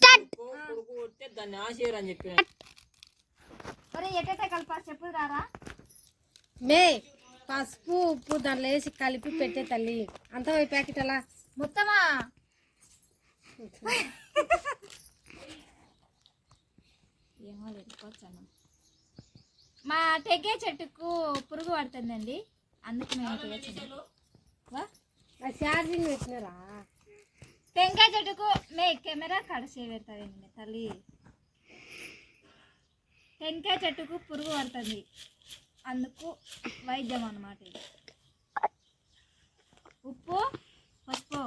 Start కొడుకు కొడితే దాన్ని ఆశేయరు అని చెప్పిన చెప్పు రారా? మే పసుపు ఉప్పు దాంట్లో వేసి కలిపి పెట్టే తల్లి. అంత పోయి ప్యాకెట్ అలా. మొత్తమా? ఏమో లేదు మా టెగ్గే చెట్టుకు పురుగు పడుతుందండి. అందుకు మేము ఛార్జింగ్ పెట్టినారా? టెంకాయ చెట్టుకు మే కెమెరా కడసే పెడుతుంది తల్లి? టెంకాయ చెట్టుకు పురుగు పడుతుంది. అందుకు వైద్యం అన్నమాట ఇది. ఉప్పు పసుపు.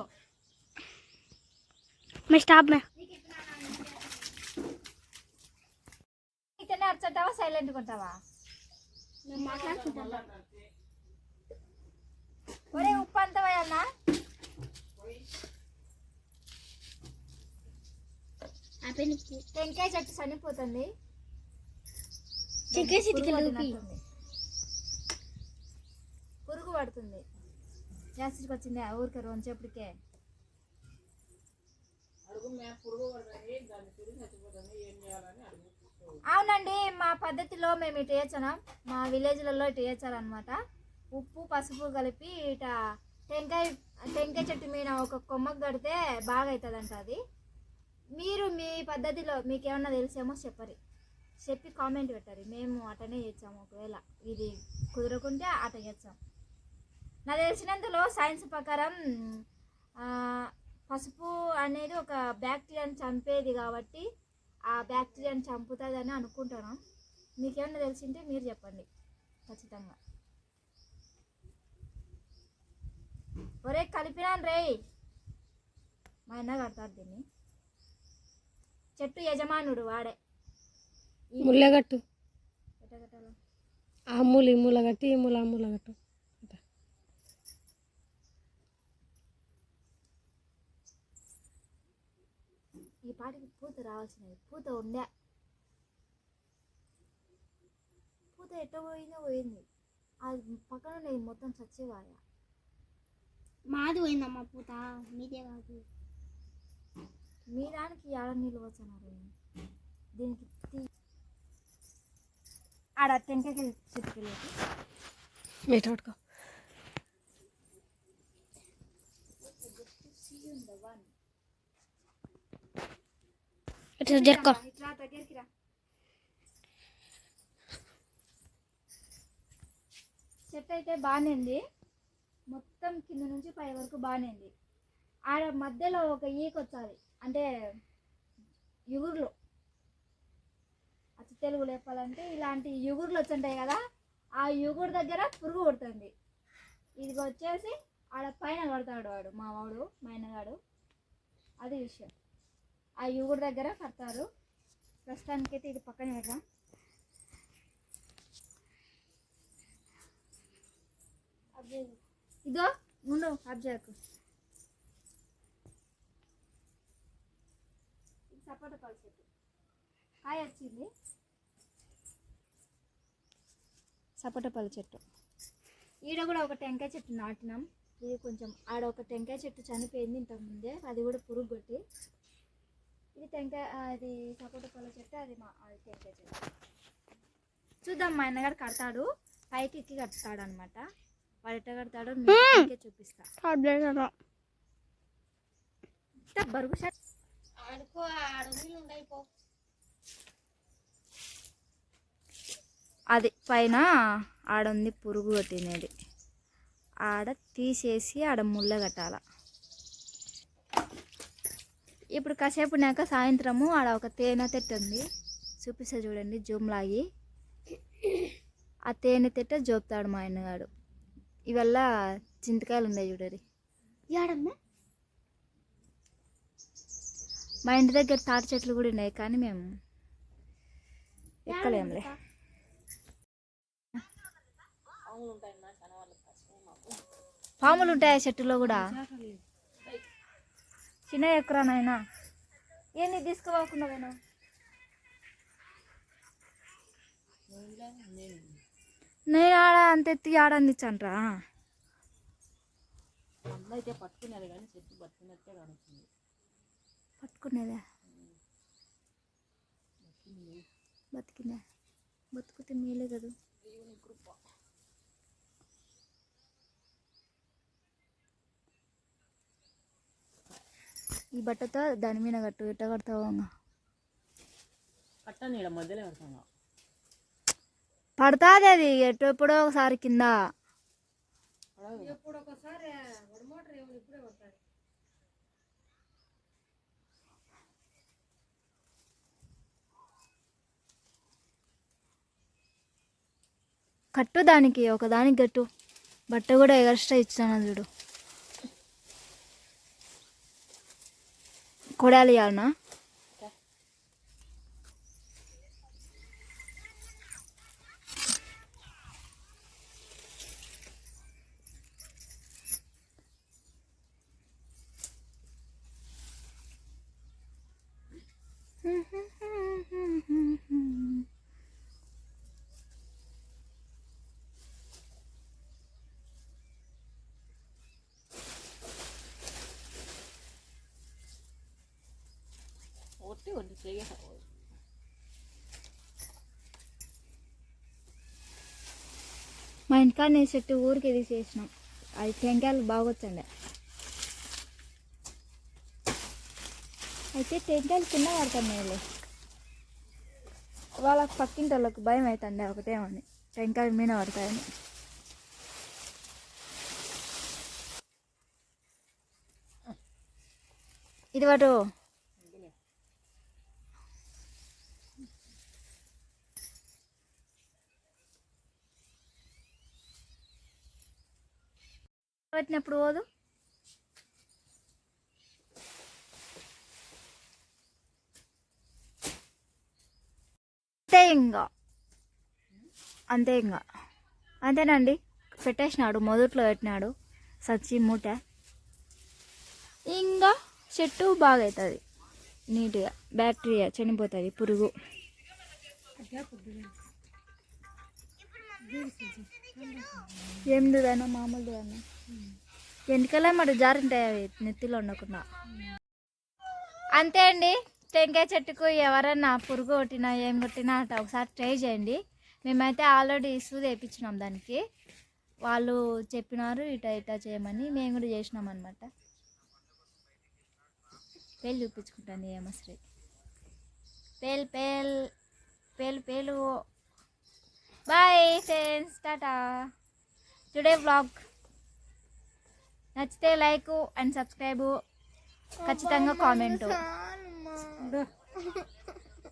మే స్టాప్ మే. ఇతనే అర్చంటావా సైలెంట్ కొంటావా ఒరే ఉప్పు అంత పోయన్నా టెంకాయ చెట్టు చనిపోతుంది. పురుగు పడుతుంది. జాస్తికి వచ్చింది ఆ ఊరికి అడుగు అవునండి మా పద్ధతిలో మేము ఇటు వేయచ్చాం మా విలేజ్లలో ఇటు వేయచ్చారనమాట ఉప్పు పసుపు కలిపి ఇట టెంకాయ టెంకాయ చెట్టు మీద ఒక కొమ్మకు కడితే బాగా అవుతుందంట అది. మీరు మీ పద్ధతిలో మీకు ఏమన్నా తెలిసేమో చెప్పరు. చెప్పి కామెంట్ పెట్టారు. మేము అటనే చేసాము ఒకవేళ ఇది కుదరకుంటే అట చేస్తాం. నాకు తెలిసినంతలో సైన్స్ ప్రకారం పసుపు అనేది ఒక బ్యాక్టీరియాని చంపేది కాబట్టి ఆ బ్యాక్టీరియాని చంపుతుందని అనుకుంటున్నాం. మీకేమన్నా తెలిసింటే మీరు చెప్పండి. ఖచ్చితంగా. ఒరే కలిపినాను రే మా అన్న కడతారు దీన్ని. చెట్టు యజమానుడు వాడే. ముళ్ళగట్టు? ఆ మూల ఈ మూల కట్టి ఈ మూల ఆ మూల కట్టు. ఈ పాటికి పూత రావాల్సినది. పూత ఉండే. పూత ఎట్ట పోయిందో పోయింది. అది పక్కన మొత్తం చచ్చేవాయా మాది పోయిందమ్మా పూత. మీదే కాదు. మీ దానికి ఏడ నీళ్ళు వచ్చన్నారు దీనికి ఆడ టెంకాయకి చెట్టుకెళ్ళి మీట పట్టుకో. ఇట్లా జరుకో ఇట్లా దగ్గరికి రా. చెట్టు అయితే బాగానే ఉంది. మొత్తం కింద నుంచి పై వరకు బాగానే ఉంది. ఆడ మధ్యలో ఒక ఈక వచ్చాది అంటే యుగుర్లు. అచ్చ తెలుగు లేపాలంటే ఇలాంటి యుగుర్లు వచ్చుంటాయి కదా ఆ యుగురు దగ్గర పురుగు కొడుతుంది ఇది వచ్చేసి ఆడ పైన కడతాడు వాడు మా వాడు మా ఆయనగాడు అది విషయం. ఆ యుగురు దగ్గర కడతారు. ప్రస్తుతానికైతే ఇది పక్కన పెడదాం. ఇదో ముందు అబ్జర్వ్ సపోటా పళ్ళ చెట్టు కాయ వచ్చింది సపోటా పళ్ళ చెట్టు ఈడ కూడా ఒక టెంకాయ చెట్టు నాటినాం. ఇది కొంచెం ఆడ ఒక టెంకాయ చెట్టు చనిపోయింది ఇంతకు ముందే అది కూడా పురుగు కొట్టి. ఇది టెంకాయ అది సపోటా పళ్ళ చెట్టు అది మా టెంకాయ చెట్టు. చూద్దాం మా అన్నగారు కడతాడు. పైకి ఎక్కి కడతాడు అనమాట వాడు ఎట్ట కడతాడో మీకే చూపిస్తా. బరువు షర్ట్ ఆడుకో అది పైన ఆడుంది పురుగు కొట్టినది ఆడ తీసేసి ఆడ ముళ్ళ కట్టాల. ఇప్పుడు కాసేపు నాక సాయంత్రము ఆడ ఒక తేనె తెట్టు ఉంది. చూపిస్తా చూడండి జూమ్ లాగి. ఆ తేనె తెట్ట జోపుతాడు మా ఆయనగాడు. ఇవల్ల చింతకాయలు ఉన్నాయి చూడరి ఏడమ్మా మా ఇంటి దగ్గర తాటి చెట్లు కూడా ఉన్నాయి కానీ మేము ఎక్కలేంలే పాములు ఉంటాయా చెట్టులో కూడా? చిన్న ఎక్కరా నాయనా ఏంది తీసుకోవాకుండా నేను ఆడ అంత ఎత్తి ఆడ అమ్మ అయితే పట్టుకున్నారు కానీ చెట్టు పట్టుకున్నట్టే కడుతుంది పట్టుకునేదా. బతికిందా. బతుకుతే మేలే కదా. ఈ బట్టతో దాని మీద కట్టు ఎట్ట కడతావు అమ్మ? కట్టని మధ్యలో పెడతాను. పడతాది అది ఎటు ఎప్పుడో ఒకసారి కింద. ఎప్పుడు ఒకసారి మోటార్ ఏమో ఇప్పుడే పడతాయి కట్టు దానికి ఒకదానికి కట్టు. బట్ట కూడా ఎగస్ట్రా ఇచ్చాను చూడు. కొడాలి ఇవ్వాలనా ఒట్టి ఒట్టి చెయ్యి మా ఇంటికాడ చెట్టు ఊరికి తీసేసినాం. అది టెంకాయలు బాగొచ్చండి. అయితే టెంకాయలు కింద పడుతున్నాయి వాళ్ళకి పక్కింటి వాళ్ళకి భయం అవుతుంది ఒకటేమని టెంకాయలు మీద పడతాయని. ఇది వాటు పెట్టినప్పుడు పోదు. అంతే ఇంకా. అంతే ఇంకా. అంతేనండి. పెట్టేసినాడు మొదట్లో పెట్టినాడు. సచ్చి మూట. ఇంకా చెట్టు బాగా అవుతుంది నీట్గా. బ్యాక్టీరియా చనిపోతుంది పురుగు. ఏం దుదానా మామూలు దుదానా ఎందుకలా మరి జారింటాయి అవి నెత్తిలో ఉండకుండా. అంతే అండి. టెంకాయ చెట్టుకు ఎవరన్నా పురుగు కొట్టినా ఏం కొట్టినా అంటే ఒకసారి ట్రై చేయండి. మేమైతే ఆల్రెడీ ఇసు తెప్పించినాం దానికి. వాళ్ళు చెప్పినారు ఇట ఇటా చేయమని మేము కూడా చేసినాం అనమాట పేలు చూపించుకుంటాను ఏమశ్రీ పేల్ పేల్ పేలు పేలు. Bye friends tata today vlog నచ్చితే లైక్ అండ్ సబ్స్క్రైబ్. ఖచ్చితంగా కామెంట్.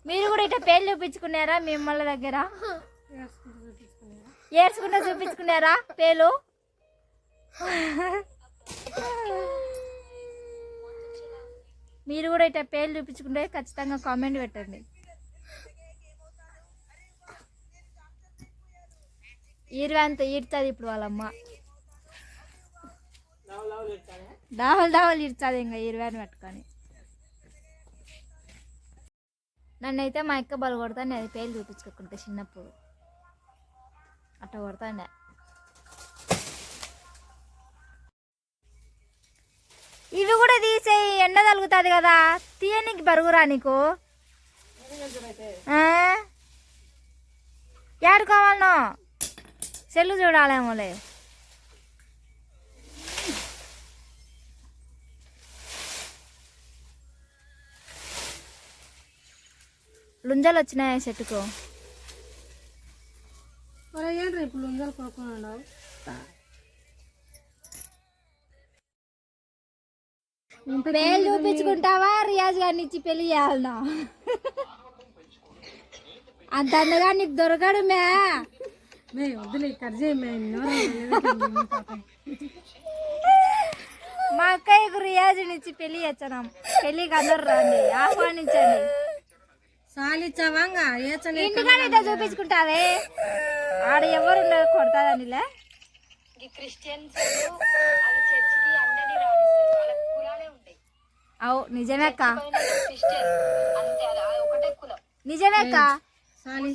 మీరు కూడా ఇట్లా పేర్లు చూపించుకున్నారా మిమ్మల్ని దగ్గర? ఏడ్చుకుంటా చూపించుకున్నారా పేలు మీరు కూడా ఇట్లా పేర్లు చూపించుకుంటే ఖచ్చితంగా కామెంట్ పెట్టండి. ఈరువంత ఈడుతుంది ఇప్పుడు వాళ్ళమ్మ. లావు లావు పెడతానే ఇంకా ఇరవైని పెట్టుకొని. నన్నైతే మా అక్క బలు కొడతాను అది పేర్లు చూపించుకోకుంటే చిన్నప్పుడు. అట్లా కొడతాండే ఇవి కూడా తీసేయి ఎండ తగులుతుంది కదా తీయనికి బరుగురా నీకు. ఏడు కావాలనో సెల్లు చూడాలేమోలే. లుంజలు వచ్చినాయి చెట్టుకు? మరి ఏంటి ఇప్పుడు కొనుక్కున్నావు? పేలు చూపించుకుంటావా? రియాజ్ గారిని ఇచ్చి పెళ్ళి చేయాలనా? అంత అందగా నీకు దొరకడు మే. మే వద్దులే కట్ చేయి మే అక్కయ్యకు రియాజ్ని ఇచ్చి పెళ్ళి చేస్తున్నాం. పెళ్ళికి అందరు రండి ఆహ్వానించండి. సాలిచ్చావాంగా ఏచలే ఇంటికాడ ఇదే చూపించుకుంటావే? ఆడ ఎవరు ఉండరు కొడతాదనిలే? అవు నిజమే అక్క. నిజమే అక్క. సాలి.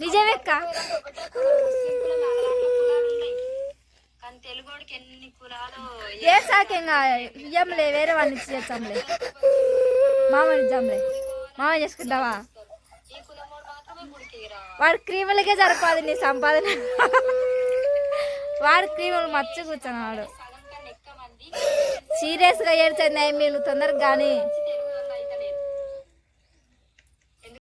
నిజమే అక్క. ఏ సాకేంగా ఇయ్యంలే వేరే వాళ్ళని ఇచ్చి చేస్తాంలే. మామని ఇద్దాంలే. మామ చేసుకుంటావా? వాడు క్రీములకే సరిపోదు నీ సంపాదన. వాడు క్రీములు మర్చి కూర్చున్నాడు. సీరియస్గా ఏడ్చండి మీరు తొందరగా కానీ